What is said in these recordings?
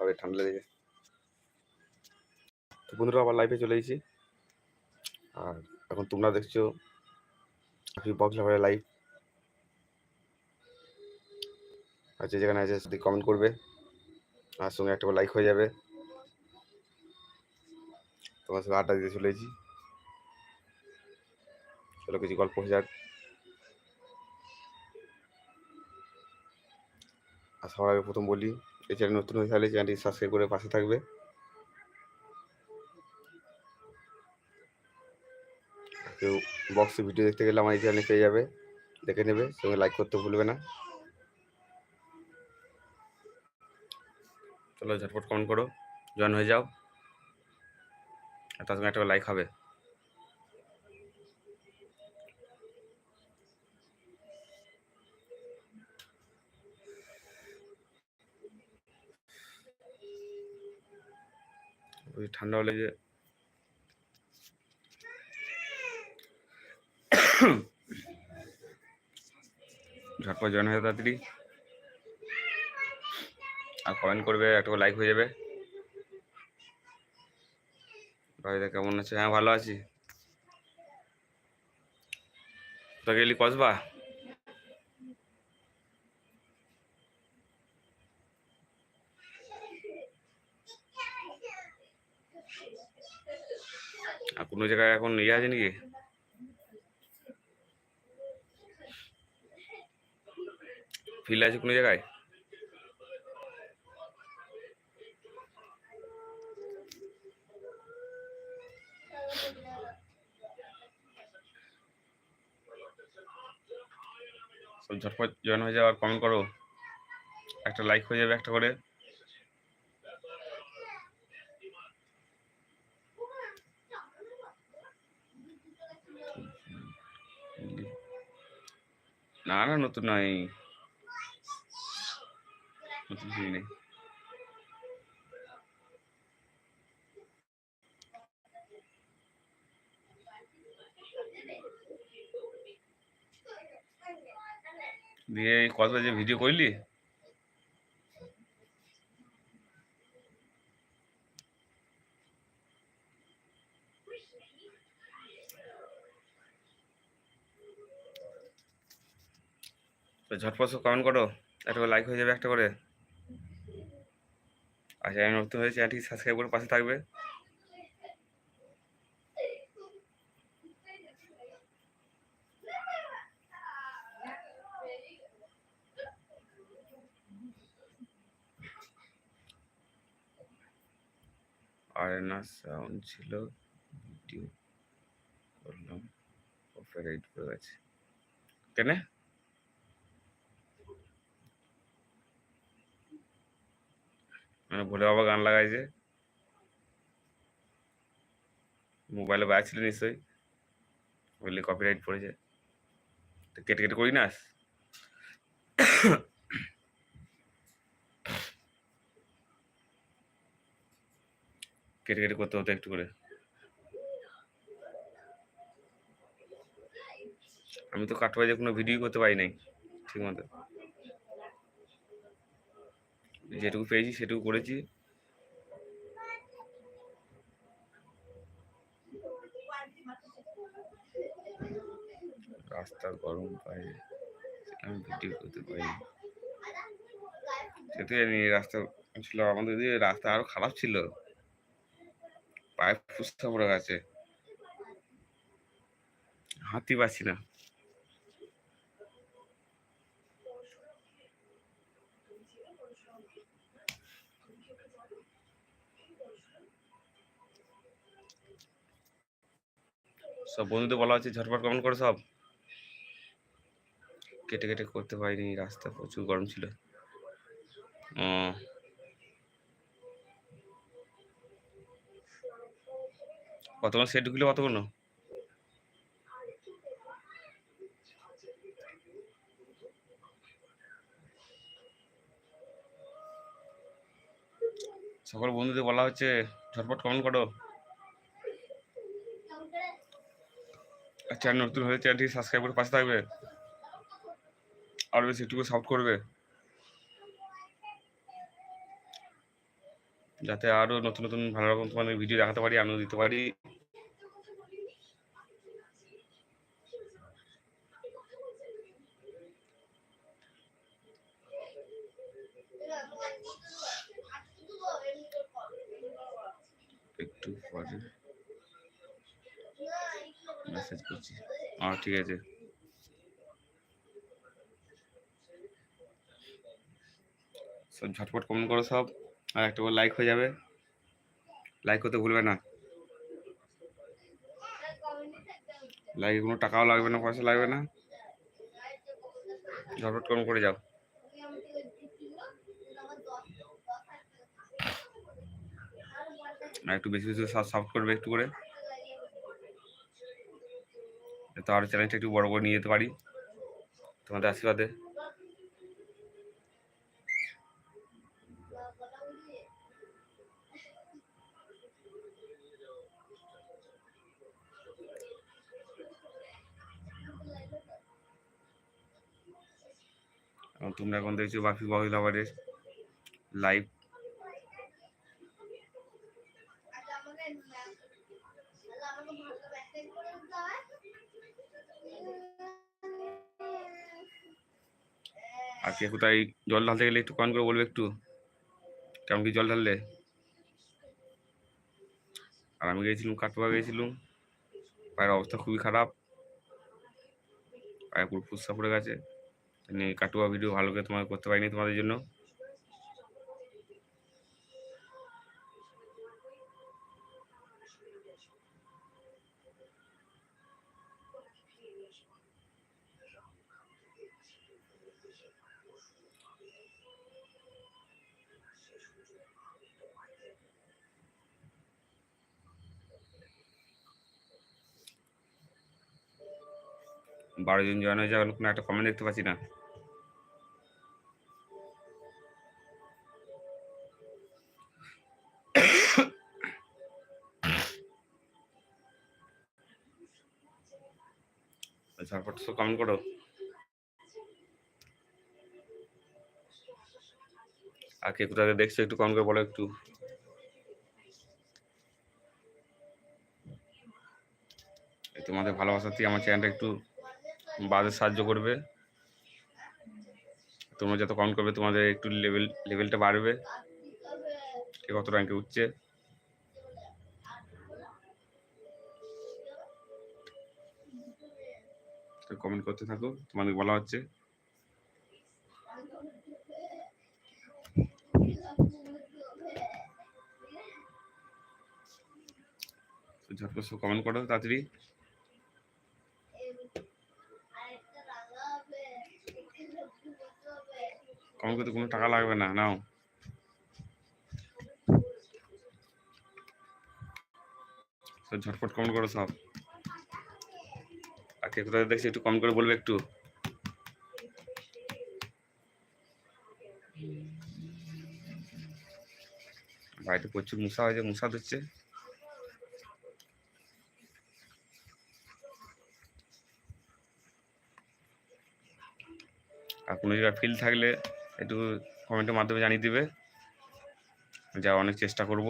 তবে ঠান্ডা লেগে তো বন্ধুরা, আবার লাইভে চলে এসেছি। আর এখন তোমরা দেখছ আপনি বক্স লাভারের লাইভ আর যে যেখানে আছে যদি কমেন্ট করবে। আর সঙ্গে একটা লাইক হয়ে যাবে। তোমার সঙ্গে আড্ডা দিতে চলেছি চলো কিছু গল্প হয়ে যাক। আর সবার আগে প্রথম বলি এই চ্যানেল নতুন হয়ে থাকলে চ্যানেলটি সাবস্ক্রাইব করে পাশে থাকবে। কেউ বক্সে ভিডিও দেখতে গেলে আমার এই চ্যানেলে পেয়ে যাবে, দেখে নেবে, সঙ্গে লাইক করতে ভুলবে না। চলো ঝটপট কমেন্ট করো জয়েন হয়ে যাও। আর তার সঙ্গে একটা লাইক হবে। ঠান্ডা যে ঝটপট জয়েন হয়ে তাড়াতাড়ি। আর কমেন্ট করবে, একটা লাইক হয়ে যাবে। ভাইদা কেমন আছে? হ্যাঁ ভালো আছি। তো গেলি কসবা আর কোনো জায়গায় এখন ইয়ে আছে নাকি ফিল্ড আছে কোনো জায়গায়? ঝটপট জয়েন হয়ে যাও আর কমেন্ট করো। একটা লাইক হয়ে যাবে একটা করে। না না নতুন নয়। নতুন ছবি নেই। দিয়ে কত যে ভিডিও করলি? ঝটপট কমেন্ট করো, একটা করে লাইক হয়ে যাবে একটা করে। আর চ্যানেল নতুন হয়েছে চ্যানেলটি সাবস্ক্রাইব করে পাশে থাকবে। আরেনা সাউন্ড ছিল ভিডিও করলাম কপিরাইট পড়ে গেছে। কেন? মানে ভোলে বাবা গান লাগাইছে। মোবাইলে বাজছিল নিশ্চয়ই। বললে কপিরাইট পড়েছে। তো কেটে কেটে করি না কেটে কেটে করতে হতো একটু করে। আমি তো কাটবাজে কোনো ভিডিও করতে পারি নাই, ঠিক মতো। যেটুকু পেয়েছি সেটুকু করেছি। রাস্তা গরম বাইরে আমি ভিডিও করতে পারিনি সেটাই জানি রাস্তা ছিল, আমাদের দিয়ে রাস্তা আরও খারাপ ছিল। পায়ে ফুসকা পড়ে গেছে। হাঁটতে পারছি না। সব বন্ধুদের বলা হচ্ছে, ঝটপট কমেন্ট করো সব। কেটে কেটে করতে পারিনি, রাস্তা প্রচুর গরম ছিল। কতক্ষণ সেট ঢুকলে কতক্ষণ? সকল বন্ধুদের বলা হচ্ছে, ঝটপট কমেন্ট করো। চ্যানেল নতুন হলে চ্যানেলটি সাবস্ক্রাইব করে পাশে থাকবে। আরও বেশি একটুকু সাপোর্ট করবে। যাতে আরও নতুন নতুন ভালো রকম তোমাদের ভিডিও দেখাতে পারি, আনন্দ দিতে পারি একটু পরে মেসেজ করছি হ্যাঁ ঠিক আছে। সব ঝটপট কমেন্ট করো সব, আর একটা করে লাইক হয়ে যাবে। লাইক করতে ভুলবে না। লাইকে কোনো টাকাও লাগবে না, পয়সা লাগবে না। ঝটপট কমেন্ট করে যাও। একটু বেশি বেশি সাপোর্ট করবে একটু করে। তো আরও চ্যালেঞ্জটা একটু বড় করে নিয়ে যেতে পারি। তোমাদের আশীর্বাদে। তোমরা এখন দেখছ বাবুল আবারের লাইভ আর কোথায় জল ঢালতে গেলে একটু কমেন্ট করে বলবে একটু? কেমন কি জল ঢাললে? আর আমি গিয়েছিলাম কাটোয়া গিয়েছিলাম পায়ের অবস্থা খুবই খারাপ। পায়ে পুরো ফুসা পড়ে গেছে। কাটোয়া ভিডিও ভালো করে তোমার করতে পারিনি তোমাদের জন্য। বারো জন জয়েন হয়ে যাওয়ার কোনো একটা কমেন্ট দেখতে পাচ্ছি না। ঝটপট কমেন্ট করো। আর কে কোথায় দেখছ একটু কমেন্ট করে বলো একটু। তোমাদের ভালোবাসাতেই আমার চ্যানেলটা একটু বাজে সাহায্য করবে। তোমরা যত কমেন্ট করবে তোমাদের একটু লেভেল লেভেলটা বাড়বে। কে কত র্যাঙ্কে উঠছে। কমেন্ট করতে থাকো, তোমাদের বলা হচ্ছে। ঝটপট সব কমেন্ট করো তাড়াতাড়ি। কমেন্ট করতে কোনো টাকা লাগবে না, নাও। সব ঝটপট কমেন্ট করো সব। আর কে কোথায় দেখছি একটু কমেন্ট করে বলবে একটু। বাড়িতে প্রচুর মশা হয়েছে, মশা দিচ্ছে কোনো জায়গায় ফিল থাকলে একটু কমেন্টের মাধ্যমে জানিয়ে দিবে। যা অনেক চেষ্টা করব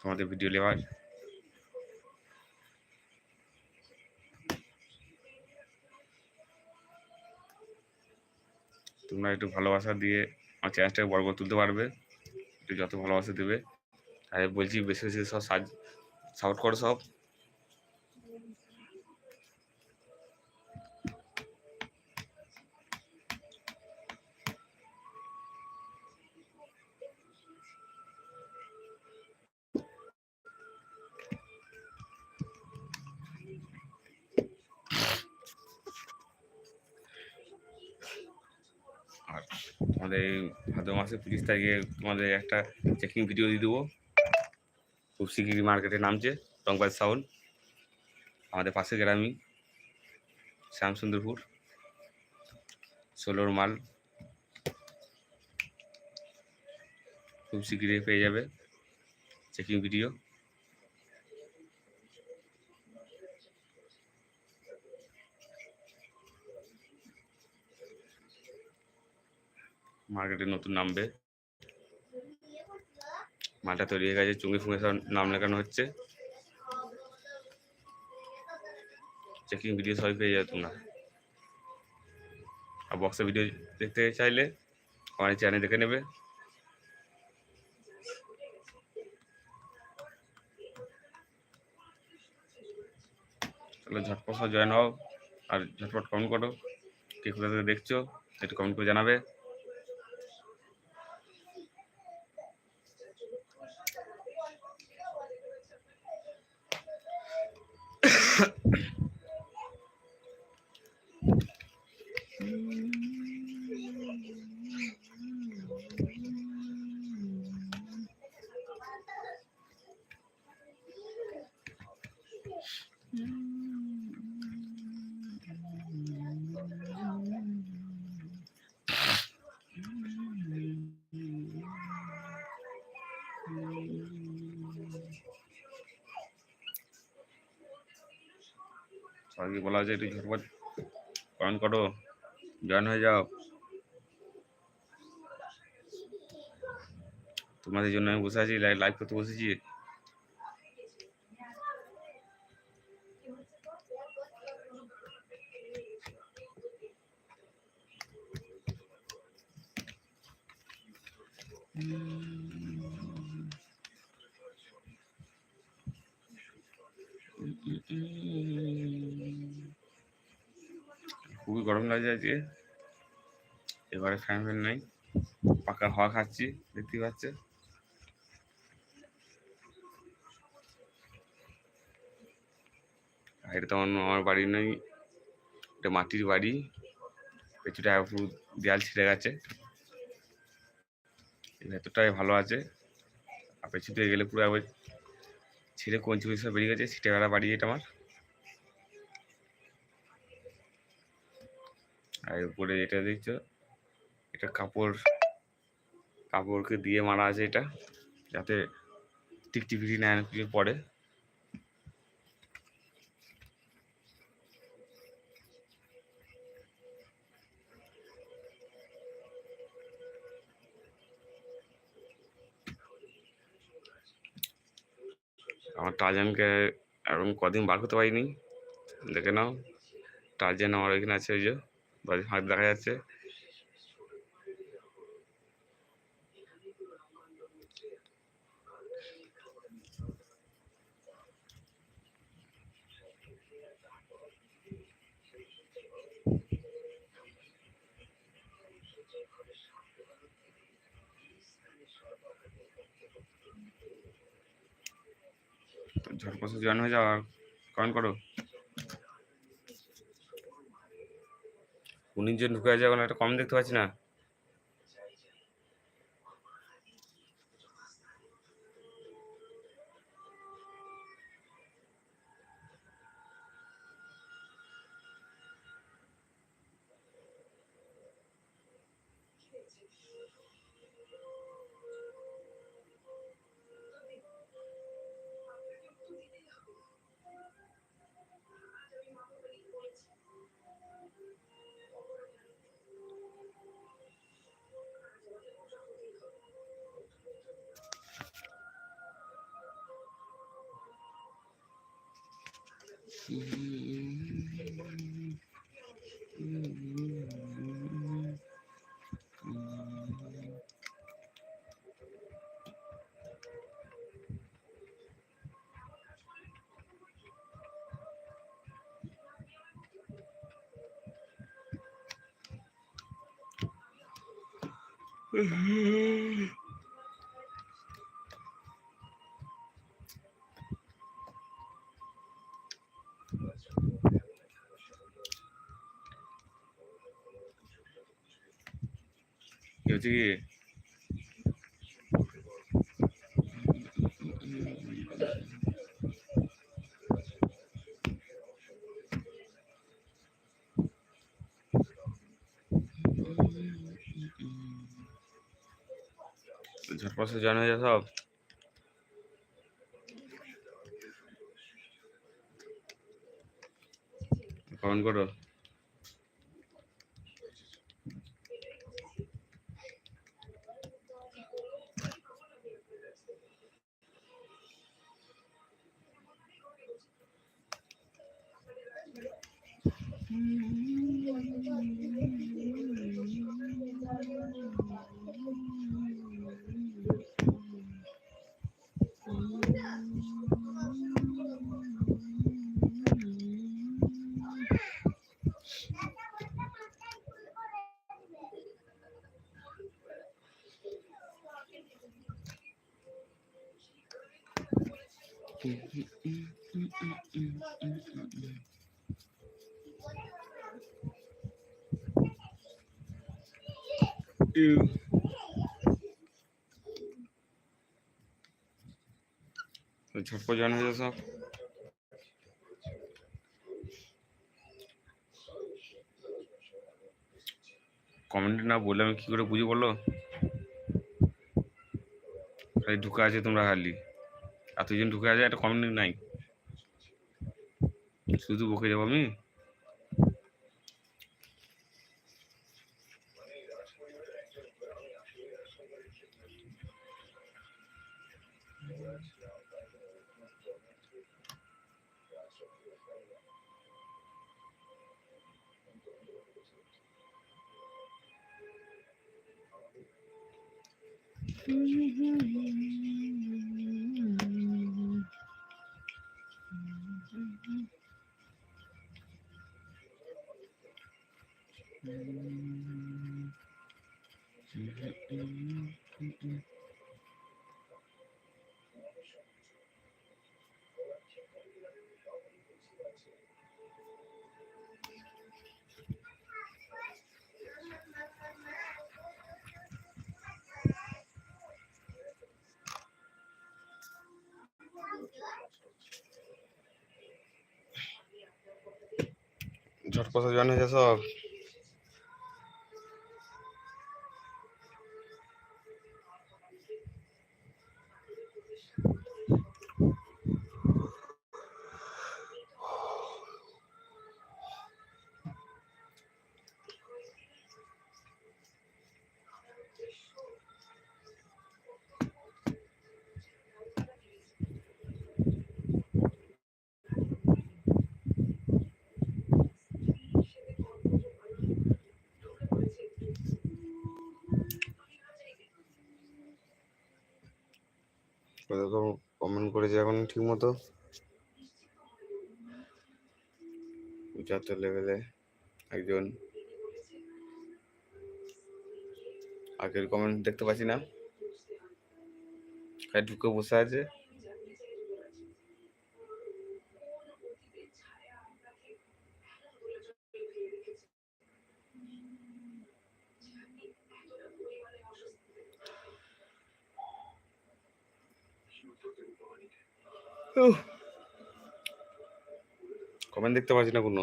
তোমাদের ভিডিও নেওয়ার। তোমরা একটু ভালোবাসা দিয়ে আমার চ্যানেলটাকে বড় করে তুলতে পারবে। একটু যত ভালোবাসা দেবে। আর বলছি, বেশি বেশি সব সাপোর্ট করো সব। তোমাদের এই ভাদ্র মাসে পঁচিশ তারিখে তোমাদের একটা চেকিং ভিডিও দিয়ে দেবো। খুব শিগগিরই মার্কেটে নামছে, রংবাজ সাউন্ড। আমাদের পাশের গ্রামই, শ্যামসুন্দরপুর, ষোলোর মাল। খুব শিগগিরই পেয়ে যাবে চেকিং ভিডিও মার্কেটে নতুন নামবে। মালটা তৈরি হয়ে গেছে, চুঙ্গি ফুঙ্গি নাম লেখানো হচ্ছে। চেকিং ভিডিও সবই পেয়ে যাবে তোমরা। আর বক্সে ভিডিও দেখতে চাইলে আমার চ্যানেল দেখে নেবে। তাহলে ঝটপট জয়েন হও আর ঝটপট কমেন্ট করো। কে কোথা থেকে দেখছ, একটু কমেন্ট করে জানাবে। বলা হয়েছে একটু ঝটপট কমেন্ট করো। জয়েন হয়ে যাও। তোমাদের জন্য আমি বসে আছি লাইভ করতে বসেছি। আজকে। এবারে ফ্যান নাই পাকা হাওয়া খাচ্ছি, দেখতেই পাচ্ছে এটা তো আমার বাড়ি নেই এটা মাটির বাড়ি। পুরো দেয়াল ছিঁড়ে গেছে। ভেতরটাই ভালো আছে। আর পেছু দিয়ে গেলে পুরো একবার ছিঁড়ে কঞ্চি সব বেরিয়ে গেছে ছিটে বেড়া বাড়ি এটা আমার। আর উপরে যেটা দেখছ, এটা কাপড়, কাপড়কে দিয়ে মারা আছে এটা, যাতে টিকটিকিটি না কিছু পড়ে। আমার টার্জানকে এখন কদিন বার করতে পারিনি। দেখে নাও টার্জান আমার ওইখানে আছে ওই যে। বাড়ির হাত দেখা যাচ্ছে। ঝটপট জয়েন হয়ে যাও আর কমেন্ট করো। উনিশ ইঞ্জিন ঢুকে এখন একটা কম দেখতে পাচ্ছি না। কি হচ্ছে কি জয়েন হয়ে যা সব। কমেন্ট করো। Mm-hmm. তো ঝটপট জানা হয়েছে সব কমেন্ট না বললে আমি কি করে বুঝি বলো? খালি ঢুকে আছে তোমরা খালি। এতজন ঢুকে আছে, একটা কমেন্ট নাই। শুধু বকে যাব আমি? Mm-hmm. ঝটপট জানা হয়েছে সব এরকম কমেন্ট করেছে এখন ঠিক মতো পঁচাত্তর লেভেলে একজন আগের কমেন্ট দেখতে পাচ্ছি না। ঢুকে বসে আছে। কমেন্ট দেখতে পাচ্ছি না কোনো